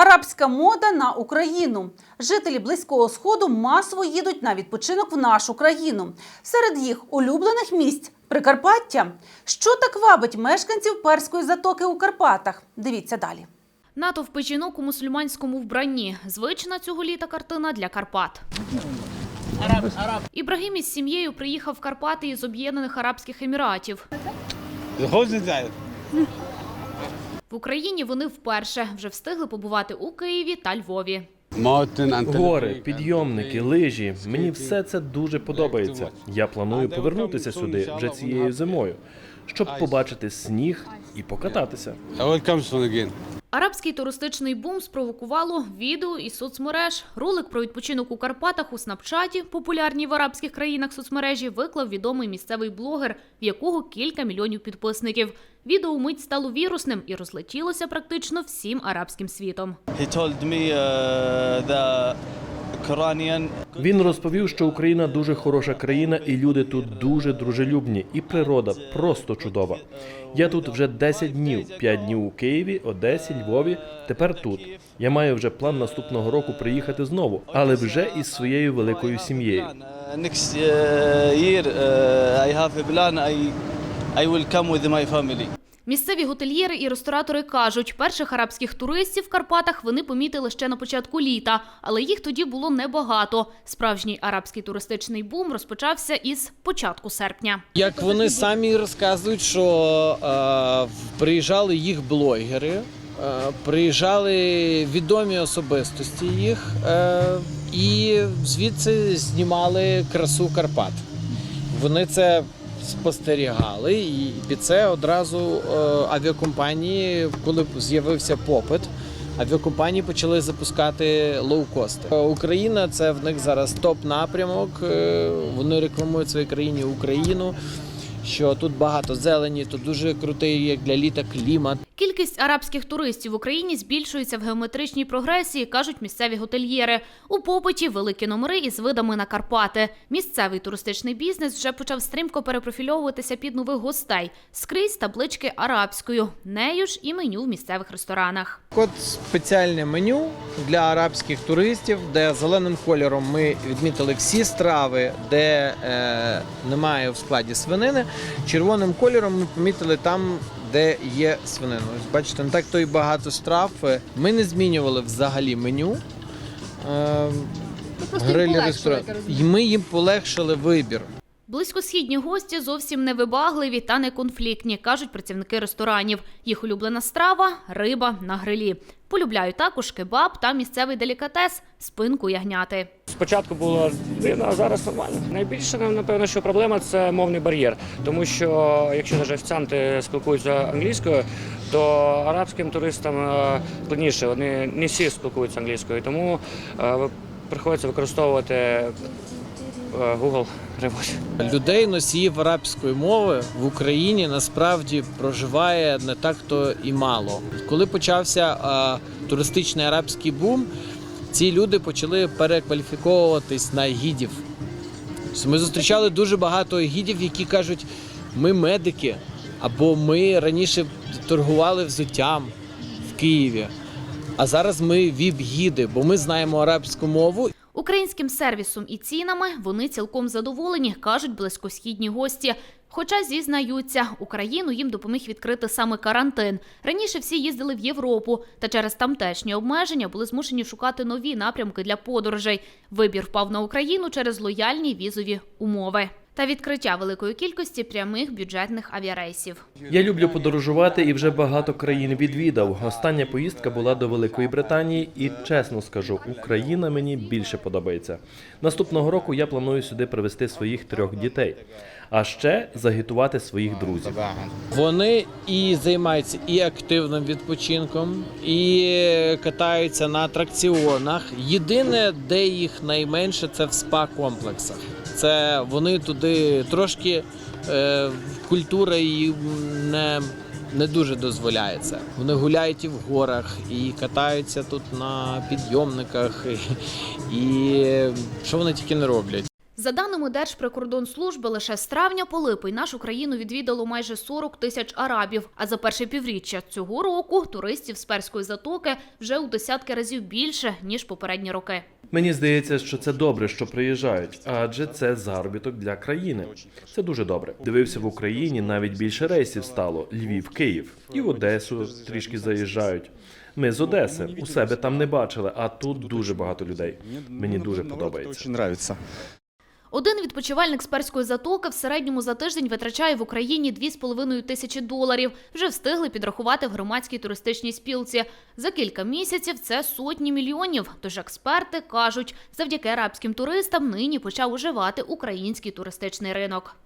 Арабська мода на Україну. Жителі близького сходу масово їдуть на відпочинок в нашу країну. Серед їх улюблених місць Прикарпаття. Що так вабить мешканців перської затоки у Карпатах? Дивіться далі. Натовпи жінок у мусульманському вбранні. Звична цього літа картина для Карпат. Ібрагім із сім'єю приїхав в Карпати із Об'єднаних Арабських Еміратів. В Україні вони вперше вже встигли побувати у Києві та Львові. Гори, підйомники, лижі. Мені все це дуже подобається. Я планую повернутися сюди вже цією зимою, щоб побачити сніг і покататися. Арабський туристичний бум спровокувало відео і соцмереж. Ролик про відпочинок у Карпатах у Снапчаті, популярній в арабських країнах соцмережі, виклав відомий місцевий блогер, в якого кілька мільйонів підписників. Відео мить стало вірусним і розлетілося практично всім арабським світом. He told me uh, the Він розповів, що Україна дуже хороша країна, і люди тут дуже дружелюбні, і природа просто чудова. Я тут вже 10 днів, 5 днів у Києві, Одесі, Львові. Тепер тут. Я маю вже план наступного року приїхати знову, але вже із своєю великою сім'єю. Uh, uh, I have a plan. I I will come with my family. Місцеві готельєри і ресторатори кажуть, перших арабських туристів в Карпатах вони помітили ще на початку літа, але їх тоді було небагато. Справжній арабський туристичний бум розпочався із початку серпня. Як вони самі розказують, що е, приїжджали їх блогери, е, приїжджали відомі особистості їх, е, і звідси знімали красу Карпат. Вони це спостерігали, і під це одразу е, авіакомпанії, коли з'явився попит. Авіакомпанії почали запускати лоукости. Е, Україна це в них зараз топ-напрямок. е, Вони рекламують своїй країні Україну. Що тут багато зелені, тут дуже крутий як для літа клімат. Кількість арабських туристів в Україні збільшується в геометричній прогресії, кажуть місцеві готельєри. У попиті великі номери із видами на Карпати. Місцевий туристичний бізнес вже почав стрімко перепрофільовуватися під нових гостей. Скрізь таблички арабською. Нею ж і меню в місцевих ресторанах. От спеціальне меню для арабських туристів, де зеленим кольором ми відмітили всі страви, де е, немає в складі свинини. Червоним кольором ми помітили там, де є свинина. Ось бачите, не так то і багато страв. Е, Ми не змінювали взагалі меню. Е, грилі ресторан. І ми їм полегшили вибір. Близькосхідні гості зовсім не вибагливі та не конфліктні, кажуть працівники ресторанів. Їх улюблена страва риба на грилі. Полюбляють також кебаб та місцевий делікатес спинку ягняти. Спочатку було дивно, а зараз нормально. Найбільше напевно, що проблема це мовний бар'єр, тому що якщо навіть офіціанти спілкуються англійською, то арабським туристам е, складніше. Вони не всі спілкуються англійською, тому е, приходиться використовувати е, Google перевод. Людей носіїв арабської мови в Україні насправді проживає не так то і мало. Коли почався е, туристичний арабський бум, ці люди почали перекваліфіковуватись на гідів. Тобто Ми зустрічали дуже багато гідів, які кажуть, ми медики, або ми раніше торгували взуттям в Києві. А зараз ми віп-гіди, бо ми знаємо арабську мову Українським сервісом і цінами вони цілком задоволені, кажуть близькосхідні гості. Хоча зізнаються, Україну їм допоміг відкрити саме карантин. Раніше всі їздили в Європу, та через тамтешні обмеження були змушені шукати нові напрямки для подорожей. Вибір впав на Україну через лояльні візові умови та відкриття великої кількості прямих бюджетних авіарейсів. Я люблю подорожувати і вже багато країн відвідав. Остання поїздка була до Великої Британії, і чесно скажу, Україна мені більше подобається. Наступного року я планую сюди привезти своїх трьох дітей, а ще загітувати своїх друзів. Вони і займаються і активним відпочинком, і катаються на атракціонах. Єдине, де їх найменше, це в спа-комплексах. Це вони туди трошки е, культура їм не, не дуже дозволяється. Вони гуляють і в горах, і катаються тут на підйомниках, і, і що вони тільки не роблять. За даними Держприкордонслужби, лише з травня по липень нашу країну відвідало майже 40 тисяч арабів. А за перше півріччя цього року туристів з перської затоки вже у десятки разів більше ніж попередні роки. Мені здається, що це добре, що приїжджають, адже це заробіток для країни. Це дуже добре. Дивився в Україні, навіть більше рейсів стало: Львів, Київ і в Одесу трішки заїжджають. Ми з Одеси у себе там не бачили, а тут дуже багато людей. Мені дуже подобається. Один відпочивальник з перської затоки в середньому за тиждень витрачає в Україні 2,5 тисячі доларів. Вже встигли підрахувати в громадській туристичній спілці. За кілька місяців це сотні мільйонів. Тож експерти кажуть, завдяки арабським туристам нині почав уживати український туристичний ринок.